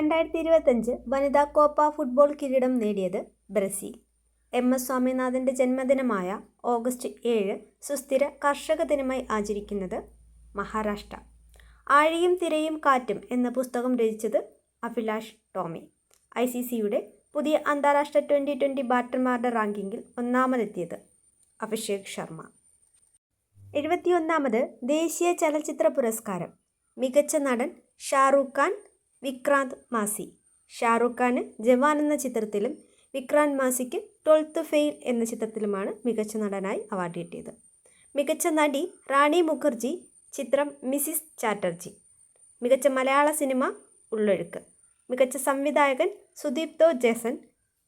രണ്ടായിരത്തി ഇരുപത്തഞ്ച് വനിതാ കോപ്പ ഫുട്ബോൾ കിരീടം നേടിയത് ബ്രസീൽ. എം. എസ്. സ്വാമിനാഥന്റെ ജന്മദിനമായ ഓഗസ്റ്റ് ഏഴ് സുസ്ഥിര കർഷക ദിനമായി ആചരിക്കുന്നത് മഹാരാഷ്ട്ര. ആഴിയും തിരയും കാറ്റും എന്ന പുസ്തകം രചിച്ചത് അഭിലാഷ് ടോമി. ഐ സി സിയുടെ പുതിയ അന്താരാഷ്ട്ര ട്വന്റി ട്വന്റി ബാറ്റർമാരുടെ റാങ്കിങ്ങിൽ ഒന്നാമതെത്തിയത് അഭിഷേക് ശർമ്മ. എഴുപത്തിയൊന്നാമത് ദേശീയ ചലച്ചിത്ര പുരസ്കാരം. മികച്ച നടൻ ഷാറൂഖ് ഖാൻ വിക്രാന്ത് മാസി. ഷാറുഖ് ഖാന് ജവാൻ എന്ന ചിത്രത്തിലും വിക്രാന്ത് മാസിക്ക് ട്വൽത്ത് ഫെയിൽ എന്ന ചിത്രത്തിലുമാണ് മികച്ച നടനായി അവാർഡ് കിട്ടിയത്. മികച്ച നടി റാണി മുഖർജി ചിത്രം മിസിസ് ചാറ്റർജി. മികച്ച മലയാള സിനിമ ഉള്ളൊഴുക്ക്. മികച്ച സംവിധായകൻ സുദീപ്തോ ജേസൻ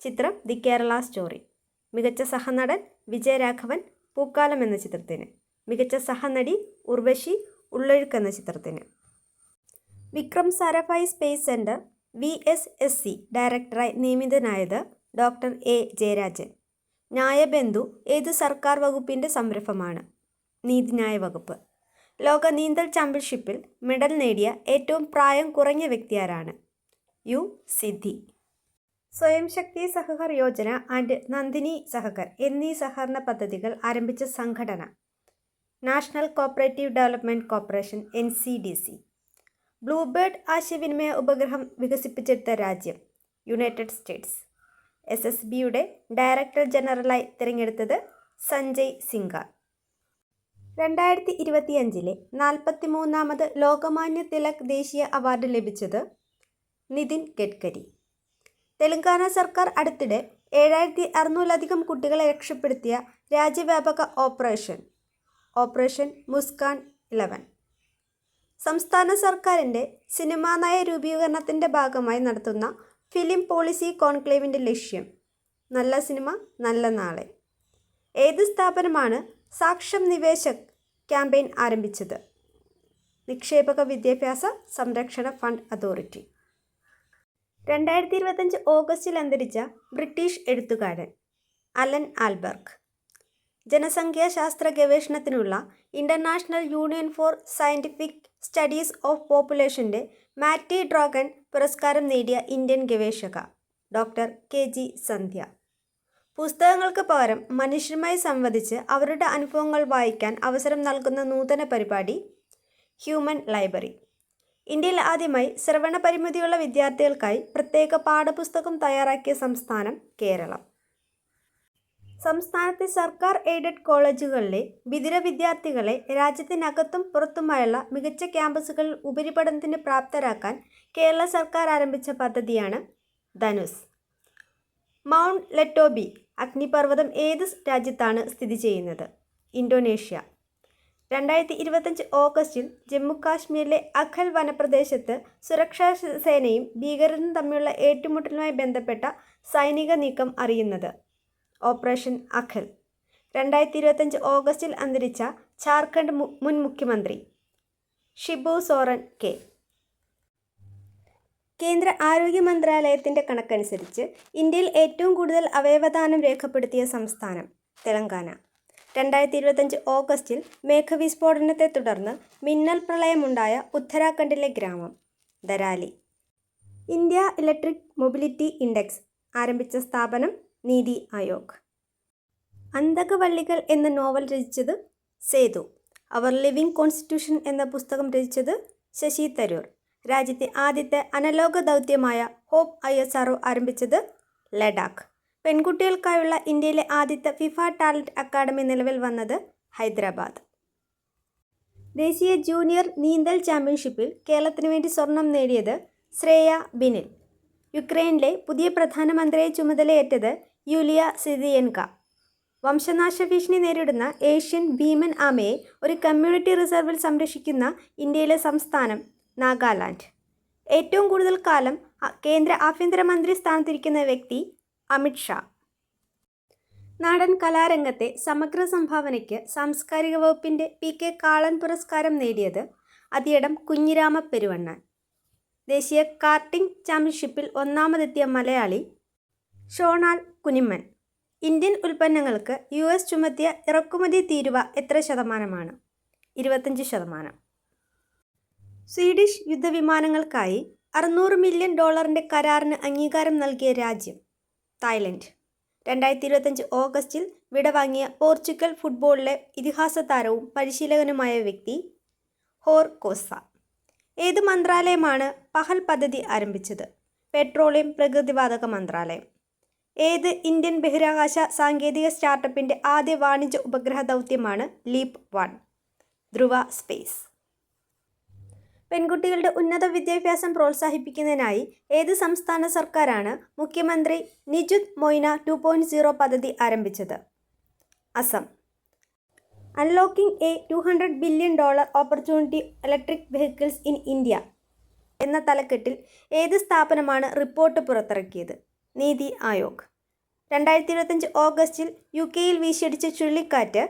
ചിത്രം ദി കേരള സ്റ്റോറി. മികച്ച സഹനടൻ വിജയരാഘവൻ പൂക്കാലം എന്ന ചിത്രത്തിന്. മികച്ച സഹനടി ഉർവശി ഉള്ളൊഴുക്ക് എന്ന ചിത്രത്തിന്. Vikram Sarabhai space centre V S S C ഡയറക്ടറായി നിയമിതനായത് ഡോക്ടർ എ ജയരാജൻ. ന്യായബന്ധു ഏത് സർക്കാർ വകുപ്പിന്റെ സംരംഭമാണ്? നീതിന്യായ വകുപ്പ്. ലോക നീന്തൽ ചാമ്പ്യൻഷിപ്പിൽ മെഡൽ നേടിയ ഏറ്റവും പ്രായം കുറഞ്ഞ വ്യക്തി ആരാണ് യു. സിദ്ധി. സ്വയം ശക്തി സഹകർ യോജന ആൻഡ് നന്ദിനി സഹകർ എന്നീ സഹകരണ പദ്ധതികൾ ആരംഭിച്ച സംഘടന. National Cooperative Development Corporation N C D C. Bluebird ആശയവിനിമയ ഉപഗ്രഹം വികസിപ്പിച്ചെടുത്ത രാജ്യം യുണൈറ്റഡ് സ്റ്റേറ്റ്സ് എസ് എസ് ബിയുടെ ഡയറക്ടർ ജനറലായി തിരഞ്ഞെടുത്തത് സഞ്ജയ് സിംഗാർ. രണ്ടായിരത്തി ഇരുപത്തിയഞ്ചിലെ നാൽപ്പത്തി മൂന്നാമത് ലോകമാന്യ തിലക് ദേശീയ അവാർഡ് ലഭിച്ചത് നിതിൻ ഗഡ്കരി. തെലങ്കാന സർക്കാർ അടുത്തിടെ ഏഴായിരത്തി അറുന്നൂറിലധികം കുട്ടികളെ രക്ഷപ്പെടുത്തിയ രാജ്യവ്യാപക ഓപ്പറേഷൻ ഓപ്പറേഷൻ മുസ്കാൻ ഇലവൻ. സംസ്ഥാന സർക്കാരിന്റെ സിനിമാ നയ രൂപീകരണത്തിന്റെ ഭാഗമായി നടത്തുന്ന ഫിലിം പോളിസി കോൺക്ലേവിന്റെ ലക്ഷ്യം. നല്ല സിനിമ നല്ല നാളെ. ഏത് സ്ഥാപനമാണ് സാക്ഷ്യം നിവേശക് ക്യാമ്പയിൻ ആരംഭിച്ചത്? നിക്ഷേപക വിദ്യാഭ്യാസ സംരക്ഷണ ഫണ്ട് അതോറിറ്റി. രണ്ടായിരത്തി ഇരുപത്തഞ്ച് ഓഗസ്റ്റിൽ അന്തരിച്ച ബ്രിട്ടീഷ് എഴുത്തുകാരൻ അലൻ ആൽബർഗ്. ജനസംഖ്യാശാസ്ത്ര ഗവേഷണത്തിനുള്ള International Union for Scientific Studies of പോപ്പുലേഷന്റെ Mattei Dogan പുരസ്കാരം നേടിയ ഇന്ത്യൻ ഗവേഷക ഡോക്ടർ കെ ജി സന്ധ്യ. പുസ്തകങ്ങൾക്ക് പകരം മനുഷ്യരുമായി സംവദിച്ച് അവരുടെ അനുഭവങ്ങൾ വായിക്കാൻ അവസരം നൽകുന്ന നൂതന പരിപാടി ഹ്യൂമൻ ലൈബ്രറി ഇന്ത്യയിൽ ആദ്യമായി ശ്രവണ പരിമിതിയുള്ള വിദ്യാർത്ഥികൾക്കായി പ്രത്യേക പാഠപുസ്തകം തയ്യാറാക്കിയ സംസ്ഥാനം കേരളം. സംസ്ഥാനത്തെ സർക്കാർ എയ്ഡഡ് കോളേജുകളിലെ ബിദിര വിദ്യാർത്ഥികളെ രാജ്യത്തിനകത്തും പുറത്തുമായുള്ള മികച്ച ക്യാമ്പസുകളിൽ ഉപരിപഠനത്തിന് പ്രാപ്തരാക്കാൻ കേരള സർക്കാർ ആരംഭിച്ച പദ്ധതിയാണ് ധനുസ്. മൗണ്ട് ലെറ്റോബി അഗ്നിപർവതം ഏത് രാജ്യത്താണ് സ്ഥിതി ചെയ്യുന്നത്? ഇന്തോനേഷ്യ. രണ്ടായിരത്തി ഇരുപത്തഞ്ച് ഓഗസ്റ്റിൽ ജമ്മു കാശ്മീരിലെ അഖൽ വനപ്രദേശത്ത് സുരക്ഷാ സേനയും ഭീകരരും തമ്മിലുള്ള ഏറ്റുമുട്ടലുമായി ബന്ധപ്പെട്ട സൈനിക നീക്കം അറിയുന്നത്. ഓപ്പറേഷൻ അഖൽ. രണ്ടായിരത്തി ഇരുപത്തഞ്ച് ഓഗസ്റ്റിൽ അന്തരിച്ച ജാർഖണ്ഡ് മുൻ മുഖ്യമന്ത്രി ഷിബു സോറൻ കെ. കേന്ദ്ര ആരോഗ്യ മന്ത്രാലയത്തിന്റെ കണക്കനുസരിച്ച് ഇന്ത്യയിൽ ഏറ്റവും കൂടുതൽ അവയവദാനം രേഖപ്പെടുത്തിയ സംസ്ഥാനം തെലങ്കാന. രണ്ടായിരത്തി ഇരുപത്തഞ്ച് ഓഗസ്റ്റിൽ മേഘവിസ്ഫോടനത്തെ തുടർന്ന് മിന്നൽ പ്രളയമുണ്ടായ ഉത്തരാഖണ്ഡിലെ ഗ്രാമം Dharali India electric mobility index ആരംഭിച്ച സ്ഥാപനം നീതി ആയോഗ്. അന്തകവള്ളികൾ എന്ന നോവൽ രചിച്ചത് സേതു. അവർ ലിവിംഗ് കോൺസ്റ്റിറ്റ്യൂഷൻ എന്ന പുസ്തകം രചിച്ചത് ശശി തരൂർ. രാജ്യത്തെ ആദ്യത്തെ അനലോക ദൗത്യമായ ഹോപ്പ് ഐ എസ് ആർ ആരംഭിച്ചത് ലഡാക്ക്. പെൺകുട്ടികൾക്കായുള്ള ഇന്ത്യയിലെ ആദ്യത്തെ ഫിഫ ടാലന്റ് അക്കാദമി നിലവിൽ വന്നത് ഹൈദരാബാദ്. ദേശീയ ജൂനിയർ നീന്തൽ ചാമ്പ്യൻഷിപ്പിൽ കേരളത്തിന് വേണ്ടി സ്വർണം നേടിയത് ശ്രേയ ബിനിൽ. യുക്രൈനിലെ പുതിയ പ്രധാനമന്ത്രിയെ ചുമതലയേറ്റത് യുലിയ സിദിയൻക. വംശനാശ ഭീഷണി നേരിടുന്ന ഏഷ്യൻ ഭീമൻ ആമയെ ഒരു കമ്മ്യൂണിറ്റി റിസർവിൽ സംരക്ഷിക്കുന്ന ഇന്ത്യയിലെ സംസ്ഥാനം നാഗാലാൻഡ്. ഏറ്റവും കൂടുതൽ കാലം കേന്ദ്ര ആഭ്യന്തരമന്ത്രി സ്ഥാനത്തിരിക്കുന്ന വ്യക്തി അമിത് ഷാ. നാടൻ കലാരംഗത്തെ സമഗ്ര സംഭാവനയ്ക്ക് സാംസ്കാരിക വകുപ്പിന്റെ പി കെ കാളൻ പുരസ്കാരം നേടിയത് അതിയടം കുഞ്ഞിരാമ പെരുവണ്ണൻ. ദേശീയ കാർട്ടിംഗ് ചാമ്പ്യൻഷിപ്പിൽ ഒന്നാമതെത്തിയ മലയാളി ഷോണാൽ കുനിമ്മൻ ഇന്ത്യൻ ഉൽപ്പന്നങ്ങൾക്ക് യു എസ് ചുമത്തിയ ഇറക്കുമതി തീരുവ എത്ര ശതമാനമാണ്? ഇരുപത്തഞ്ച് ശതമാനം. സ്വീഡിഷ് യുദ്ധവിമാനങ്ങൾക്കായി അറുന്നൂറ് മില്യൺ ഡോളറിന്റെ കരാറിന് അംഗീകാരം നൽകിയ രാജ്യം തായ്ലൻഡ്. രണ്ടായിരത്തി ഇരുപത്തഞ്ച് ഓഗസ്റ്റിൽ വിടവാങ്ങിയ പോർച്ചുഗൽ ഫുട്ബോളിലെ ഇതിഹാസ താരവും പരിശീലകനുമായ വ്യക്തി ഹോർ കോസ. ഏത് മന്ത്രാലയമാണ് പഹൽ പദ്ധതി ആരംഭിച്ചത്? പെട്രോളിയം പ്രകൃതിവാതക മന്ത്രാലയം. ഏത് ഇന്ത്യൻ ബഹിരാകാശ സാങ്കേതിക സ്റ്റാർട്ടപ്പിന്റെ ആദ്യ വാണിജ്യ ഉപഗ്രഹ ദൗത്യമാണ് ലീപ് വൺ? ധ്രുവ സ്പേസ്. പെൺകുട്ടികളുടെ ഉന്നത വിദ്യാഭ്യാസം പ്രോത്സാഹിപ്പിക്കുന്നതിനായി ഏത് സംസ്ഥാന സർക്കാരാണ് മുഖ്യമന്ത്രി Nijut Moina two point zero പദ്ധതി ആരംഭിച്ചത്? Assam. Unlocking a two hundred billion dollar opportunity electric vehicles in India എന്ന തലക്കെട്ടിൽ ഏത് സ്ഥാപനമാണ് റിപ്പോർട്ട് പുറത്തിറക്കിയത്? നീതി ആയോഗ്. രണ്ടായിരത്തി ഇരുപത്തഞ്ച് ഓഗസ്റ്റിൽ യു കെയിൽ വീശിയടിച്ച ചുഴലിക്കാറ്റ്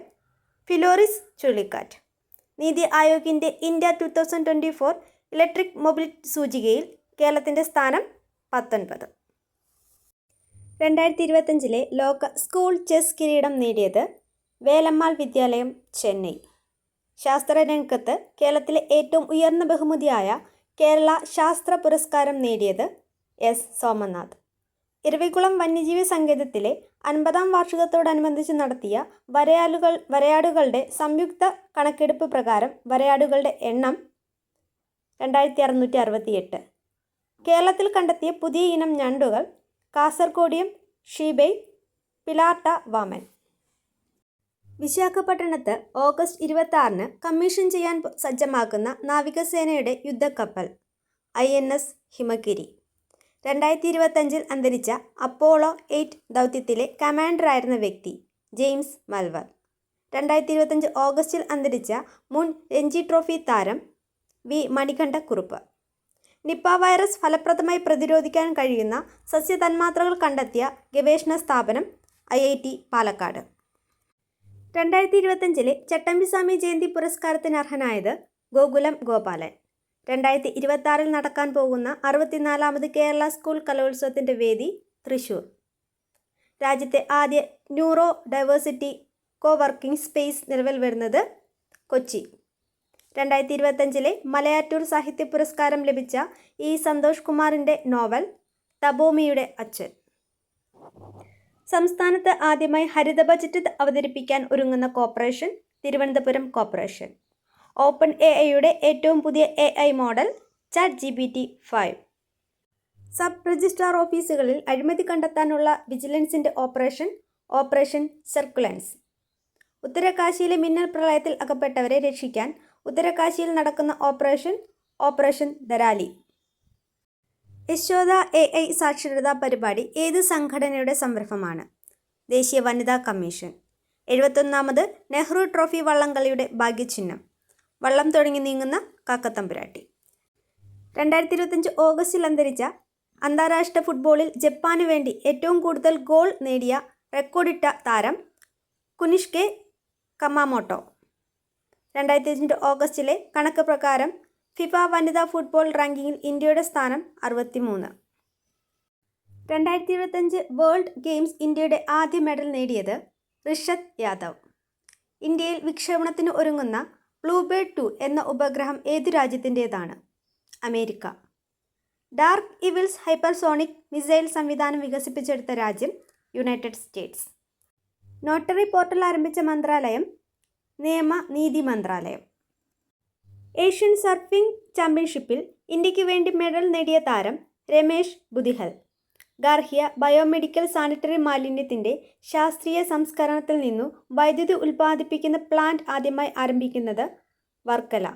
ഫിലോറിസ് ചുഴലിക്കാറ്റ്. NITI ആയോഗിന്റെ India two thousand twenty four electric mobility സൂചികയിൽ കേരളത്തിന്റെ സ്ഥാനം പത്തൊൻപത്. രണ്ടായിരത്തി ഇരുപത്തഞ്ചിലെ ലോക സ്കൂൾ ചെസ് കിരീടം നേടിയത് വേലമ്മാൾ വിദ്യാലയം ചെന്നൈ. ശാസ്ത്രരംഗത്ത് കേരളത്തിലെ ഏറ്റവും ഉയർന്ന ബഹുമതിയായ കേരള ശാസ്ത്ര പുരസ്കാരം നേടിയത് എസ്. സോമനാഥ്. ഇരവികുളം വന്യജീവി സങ്കേതത്തിലെ അൻപതാം വാർഷികത്തോടനുബന്ധിച്ച് നടത്തിയ വരയാലുകൾ വരയാടുകളുടെ സംയുക്ത കണക്കെടുപ്പ് പ്രകാരം വരയാടുകളുടെ എണ്ണം രണ്ടായിരത്തി അറുന്നൂറ്റി അറുപത്തിയെട്ട് കേരളത്തിൽ കണ്ടെത്തിയ പുതിയ ഇനം ഞണ്ടുകൾ കാസർഗോഡിയം ഷീബൈ പിലാട്ട വാമൻ. വിശാഖപട്ടണത്ത് ഓഗസ്റ്റ് ഇരുപത്തി ആറിന് കമ്മീഷൻ ചെയ്യാൻ സജ്ജമാക്കുന്ന നാവികസേനയുടെ യുദ്ധക്കപ്പൽ ഐ എൻ എസ് ഹിമഗിരി. രണ്ടായിരത്തി ഇരുപത്തഞ്ചിൽ അന്തരിച്ച അപ്പോളോ എയ്റ്റ് ദൗത്യത്തിലെ കമാൻഡറായിരുന്ന വ്യക്തി ജെയിംസ് മൽവർ രണ്ടായിരത്തി ഇരുപത്തഞ്ച് ഓഗസ്റ്റിൽ അന്തരിച്ച മുൻ രഞ്ജി ട്രോഫി താരം വി മണികണ്ഠക്കുറുപ്പ്. നിപ്പ വൈറസ് ഫലപ്രദമായി പ്രതിരോധിക്കാൻ കഴിയുന്ന സസ്യതന്മാത്രകൾ കണ്ടെത്തിയ ഗവേഷണ സ്ഥാപനം ഐ ഐ ടി പാലക്കാട്. രണ്ടായിരത്തി ഇരുപത്തഞ്ചിലെ ചട്ടമ്പിസ്വാമി ജയന്തി പുരസ്കാരത്തിന് അർഹനായത് ഗോകുലം ഗോപാലൻ. രണ്ടായിരത്തി ഇരുപത്തി ആറിൽ നടക്കാൻ പോകുന്ന അറുപത്തിനാലാമത് കേരള സ്കൂൾ കലോത്സവത്തിന്റെ വേദി തൃശൂർ. രാജ്യത്തെ ആദ്യ neuro diversity co working space നിലവിൽ വരുന്നത് കൊച്ചി. രണ്ടായിരത്തി ഇരുപത്തഞ്ചിലെ മലയാറ്റൂർ സാഹിത്യ പുരസ്കാരം ലഭിച്ച ഇ സന്തോഷ് കുമാറിന്റെ നോവൽ തബോമിയുടെ അച്ഛൻ. സംസ്ഥാനത്ത് ആദ്യമായി ഹരിത ബജറ്റ് അവതരിപ്പിക്കാൻ ഒരുങ്ങുന്ന corporation Thiruvananthapuram corporation. Open A ഐയുടെ ഏറ്റവും പുതിയ A I model chat G P T five. Sub registrar ഓഫീസുകളിൽ അഴിമതി കണ്ടെത്താനുള്ള വിജിലൻസിന്റെ ഓപ്പറേഷൻ ഓപ്പറേഷൻ സർക്കുലൻസ്. ഉത്തരകാശിയിലെ മിന്നൽ പ്രളയത്തിൽ അകപ്പെട്ടവരെ രക്ഷിക്കാൻ ഉത്തരകാശിയിൽ നടക്കുന്ന operation operation Dharali Yashoda A I സാക്ഷരതാ പരിപാടി ഏത് സംഘടനയുടെ സംരംഭമാണ്? ദേശീയ വനിതാ കമ്മീഷൻ. എഴുപത്തൊന്നാമത് നെഹ്റു ട്രോഫി വള്ളംകളിയുടെ ഭാഗ്യചിഹ്നം. വള്ളം തുടങ്ങി നീങ്ങുന്ന കാക്കത്തമ്പുരാട്ടി. രണ്ടായിരത്തി ഇരുപത്തഞ്ച് ഓഗസ്റ്റിൽ അന്തരിച്ച അന്താരാഷ്ട്ര ഫുട്ബോളിൽ ജപ്പാന് വേണ്ടി ഏറ്റവും കൂടുതൽ ഗോൾ നേടിയ റെക്കോർഡിട്ട താരം കുനിഷ്കെ കമാമോട്ടോ. രണ്ടായിരത്തി അഞ്ച് ഓഗസ്റ്റിലെ കണക്ക് പ്രകാരം ഫിഫ വനിതാ ഫുട്ബോൾ റാങ്കിങ്ങിൽ ഇന്ത്യയുടെ സ്ഥാനം അറുപത്തിമൂന്ന്. രണ്ടായിരത്തി ഇരുപത്തഞ്ച് വേൾഡ് ഗെയിംസ് ഇന്ത്യയുടെ ആദ്യ മെഡൽ നേടിയത് ഋഷത് യാദവ്. ഇന്ത്യയിൽ വിക്ഷേപണത്തിന് ഒരുങ്ങുന്ന ബ്ലൂബേർഡ് ടു എന്ന ഉപഗ്രഹം ഏത് രാജ്യത്തിന്റേതാണ്? America. Dark evils hypersonic missile സംവിധാനം വികസിപ്പിച്ചെടുത്ത രാജ്യം യുണൈറ്റഡ് സ്റ്റേറ്റ്സ് നോട്ടറി പോർട്ടൽ ആരംഭിച്ച മന്ത്രാലയം നിയമ നീതി മന്ത്രാലയം. ഏഷ്യൻ സർഫിംഗ് ചാമ്പ്യൻഷിപ്പിൽ ഇന്ത്യയ്ക്ക് വേണ്ടി മെഡൽ നേടിയ താരം രമേശ് ബുദിഹൽ ഗാർഹിക ബയോമെഡിക്കൽ സാനിറ്ററി മാലിന്യത്തിന്റെ ശാസ്ത്രീയ സംസ്കരണത്തിൽ നിന്നു വൈദ്യുതി ഉൽപ്പാദിപ്പിക്കുന്ന പ്ലാന്റ് ആദ്യമായി ആരംഭിക്കുന്നത് വർക്കല.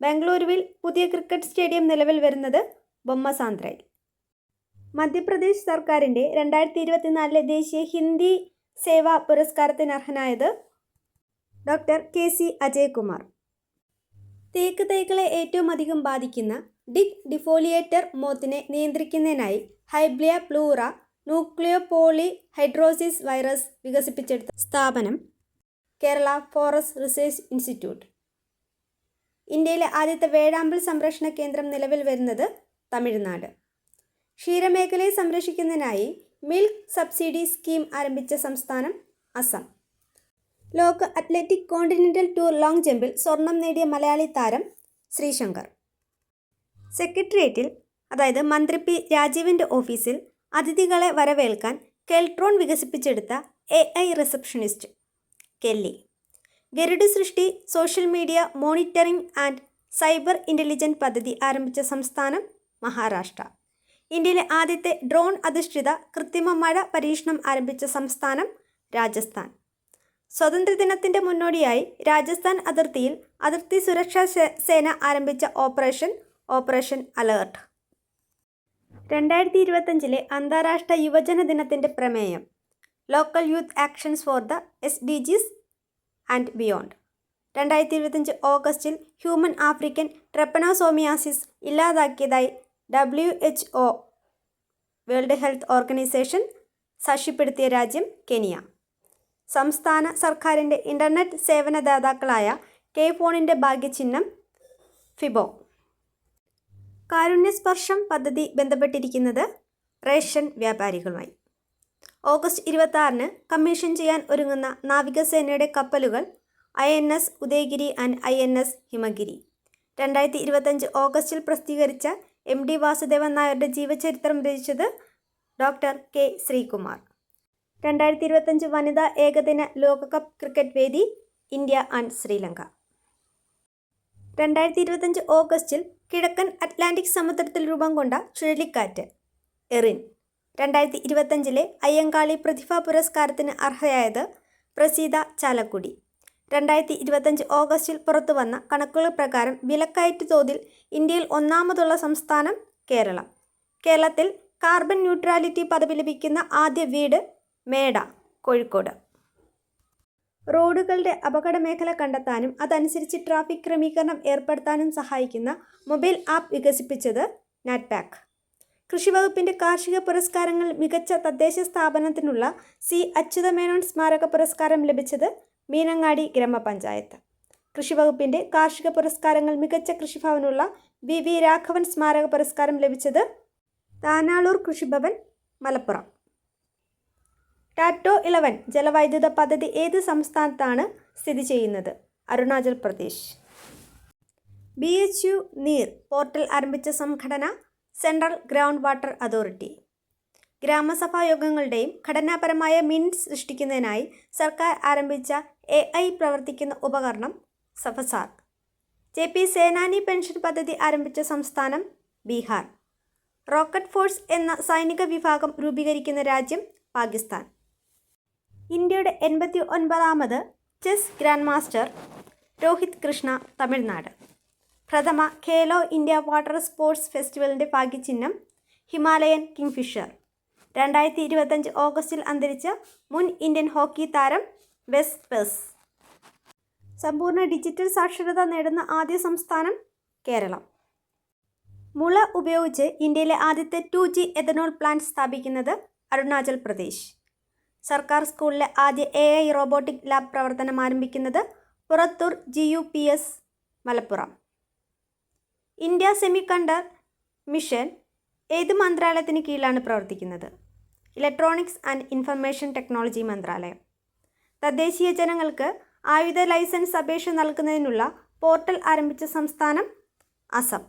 ബംഗളൂരുവിൽ പുതിയ ക്രിക്കറ്റ് സ്റ്റേഡിയം നിലവിൽ വരുന്നത് ബൊമ്മസാന്ദ്രയിൽ. മധ്യപ്രദേശ് സർക്കാരിന്റെ രണ്ടായിരത്തി ഇരുപത്തിനാലിലെ ദേശീയ ഹിന്ദി സേവാ പുരസ്കാരത്തിന് അർഹനായത് ഡോക്ടർ കെ സി അജയ്കുമാർ തേക്ക് തൈകളെ ഏറ്റവും അധികം ബാധിക്കുന്ന ഡിക് ഡിഫോലിയേറ്റർ മോത്തിനെ നിയന്ത്രിക്കുന്നതിനായി Hyblaea puera nucleopolyhedrosis virus വികസിപ്പിച്ചെടുത്ത സ്ഥാപനം കേരള ഫോറസ്റ്റ് റിസർച്ച് ഇൻസ്റ്റിറ്റ്യൂട്ട്. ഇന്ത്യയിലെ ആദ്യത്തെ വേഴാമ്പൽ സംരക്ഷണ കേന്ദ്രം നിലവിൽ വരുന്നത് തമിഴ്നാട്. ക്ഷീരമേഖലയെ സംരക്ഷിക്കുന്നതിനായി മിൽക്ക് സബ്സിഡി സ്കീം ആരംഭിച്ച സംസ്ഥാനം അസം. ലോക അത്ലറ്റിക് കോണ്ടിനെന്റൽ ടൂർ ലോങ് ജമ്പിൽ സ്വർണം നേടിയ മലയാളി താരം ശ്രീശങ്കർ. സെക്രട്ടേറിയറ്റിൽ അതായത് മന്ത്രി പി രാജീവിന്റെ ഓഫീസിൽ അതിഥികളെ വരവേൽക്കാൻ കെൽട്രോൺ വികസിപ്പിച്ചെടുത്ത A I receptionist Kelly. Garud Srishti social media monitoring and cyber intelligent പദ്ധതി ആരംഭിച്ച സംസ്ഥാനം മഹാരാഷ്ട്ര. ഇന്ത്യയിലെ ആദ്യത്തെ ഡ്രോൺ അധിഷ്ഠിത കൃത്രിമ മഴ പരീക്ഷണം ആരംഭിച്ച സംസ്ഥാനം രാജസ്ഥാൻ. സ്വാതന്ത്ര്യദിനത്തിന്റെ മുന്നോടിയായി രാജസ്ഥാൻ അതിർത്തിയിൽ അതിർത്തി സുരക്ഷാ സേന ആരംഭിച്ച ഓപ്പറേഷൻ ഓപ്പറേഷൻ അലേർട്ട്. രണ്ടായിരത്തി ഇരുപത്തഞ്ചിലെ അന്താരാഷ്ട്ര യുവജന ദിനത്തിന്റെ പ്രമേയം local youth actions for the S D Gs and beyond. രണ്ടായിരത്തി ഇരുപത്തഞ്ച് ഓഗസ്റ്റിൽ human African trypanosomiasis ഇല്ലാതാക്കിയതായി W H O world health organization സാക്ഷ്യപ്പെടുത്തിയ രാജ്യം കെനിയ. സംസ്ഥാന സർക്കാരിന്റെ ഇന്റർനെറ്റ് സേവനദാതാക്കളായ കെ ഫോണിന്റെ ഭാഗ്യചിഹ്നം ഫിബോ. കാരുണ്യസ്പർശം പദ്ധതി ബന്ധപ്പെട്ടിരിക്കുന്നത് റേഷൻ വ്യാപാരികളുമായി. ഓഗസ്റ്റ് ഇരുപത്തി കമ്മീഷൻ ചെയ്യാൻ ഒരുങ്ങുന്ന നാവികസേനയുടെ കപ്പലുകൾ I N S Udaygiri and I N S Himgiri. രണ്ടായിരത്തി ഇരുപത്തഞ്ച് ഓഗസ്റ്റിൽ പ്രസിദ്ധീകരിച്ച എം ഡി വാസുദേവൻ നായരുടെ ജീവചരിത്രം രചിച്ചത് ഡോക്ടർ കെ ശ്രീകുമാർ. രണ്ടായിരത്തി ഇരുപത്തഞ്ച് വനിതാ ഏകദിന ലോകകപ്പ് ക്രിക്കറ്റ് വേദി ഇന്ത്യ ആൻഡ് ശ്രീലങ്ക. രണ്ടായിരത്തി ഇരുപത്തഞ്ച് ഓഗസ്റ്റിൽ കിഴക്കൻ അറ്റ്ലാന്റിക് സമുദ്രത്തിൽ രൂപം കൊണ്ട ചുഴലിക്കാറ്റ് എറിൻ. രണ്ടായിരത്തി ഇരുപത്തഞ്ചിലെ അയ്യങ്കാളി പ്രതിഭാ പുരസ്കാരത്തിന് അർഹയായത് പ്രസീത ചാലക്കുടി. രണ്ടായിരത്തി ഇരുപത്തഞ്ച് ഓഗസ്റ്റിൽ പുറത്തുവന്ന കണക്കുകൾ പ്രകാരം വിലക്കയറ്റ് തോതിൽ ഇന്ത്യയിൽ ഒന്നാമതുള്ള സംസ്ഥാനം കേരളം. കേരളത്തിൽ കാർബൺ ന്യൂട്രാലിറ്റി പദവി ലഭിക്കുന്ന ആദ്യ വീട് മേട കോഴിക്കോട്. റോഡുകളുടെ അപകട മേഖല കണ്ടെത്താനും അതനുസരിച്ച് ട്രാഫിക് ക്രമീകരണം ഏർപ്പെടുത്താനും സഹായിക്കുന്ന മൊബൈൽ ആപ്പ് വികസിപ്പിച്ചത് നാറ്റ്പാക്ക് കൃഷിവകുപ്പിന്റെ കാർഷിക പുരസ്കാരങ്ങൾ മികച്ച തദ്ദേശ സ്ഥാപനത്തിനുള്ള സി അച്യുതമേനോൻ സ്മാരക പുരസ്കാരം ലഭിച്ചത് മീനങ്ങാടി ഗ്രാമപഞ്ചായത്ത്. കൃഷിവകുപ്പിന്റെ കാർഷിക പുരസ്കാരങ്ങൾ മികച്ച കൃഷിഭവനുള്ള വി വി രാഘവൻ സ്മാരക പുരസ്കാരം ലഭിച്ചത് താനാളൂർ കൃഷിഭവൻ മലപ്പുറം. ടാറ്റോ ഇലവൻ ജലവൈദ്യുത പദ്ധതി ഏത് സംസ്ഥാനത്താണ് സ്ഥിതി ചെയ്യുന്നത്? Arunachal Pradesh. B H U Neer portal ആരംഭിച്ച സംഘടന central ground water authority. Gramasabha യോഗങ്ങളുടെയും ഘടനാപരമായ മിൻസ് സൃഷ്ടിക്കുന്നതിനായി സർക്കാർ ആരംഭിച്ച എ ഐ പ്രവർത്തിക്കുന്ന ഉപകരണം സഫസാർ ജെ പി സേനാനി പെൻഷൻ പദ്ധതി ആരംഭിച്ച സംസ്ഥാനം ബീഹാർ. റോക്കറ്റ് ഫോഴ്സ് എന്ന സൈനിക വിഭാഗം രൂപീകരിക്കുന്ന രാജ്യം പാകിസ്ഥാൻ. ഇന്ത്യയുടെ എൺപത്തി ഒൻപതാമത് chess grand master Rohit Krishna Tamil Nadu. പ്രഥമ ഖേലോ ഇന്ത്യ വാട്ടർ സ്പോർട്സ് ഫെസ്റ്റിവലിന്റെ ഭാഗ്യചിഹ്നം ഹിമാലയൻ കിങ്ഫിഷർ. രണ്ടായിരത്തി ഇരുപത്തഞ്ച് ഓഗസ്റ്റിൽ അന്തരിച്ച മുൻ ഇന്ത്യൻ ഹോക്കി താരം വെസ് പെസ്. സമ്പൂർണ ഡിജിറ്റൽ സാക്ഷരത നേടുന്ന ആദ്യ സംസ്ഥാനം കേരളം. മുള ഉപയോഗിച്ച് ഇന്ത്യയിലെ ആദ്യത്തെ ടു ജി എഥനോൾ പ്ലാന്റ് സ്ഥാപിക്കുന്നത് അരുണാചൽ പ്രദേശ്. സർക്കാർ സ്കൂളിലെ ആദ്യ എ ഐ റോബോട്ടിക് ലാബ് പ്രവർത്തനം ആരംഭിക്കുന്നത് Purathur G U P S Malappuram. India semiconductor mission ഏത് മന്ത്രാലയത്തിന് കീഴിലാണ് പ്രവർത്തിക്കുന്നത്? ഇലക്ട്രോണിക്സ് ആൻഡ് ഇൻഫർമേഷൻ ടെക്നോളജി മന്ത്രാലയം. തദ്ദേശീയ ജനങ്ങൾക്ക് ആയുധ ലൈസൻസ് അപേക്ഷ നൽകുന്നതിനുള്ള പോർട്ടൽ ആരംഭിച്ച സംസ്ഥാനം അസം.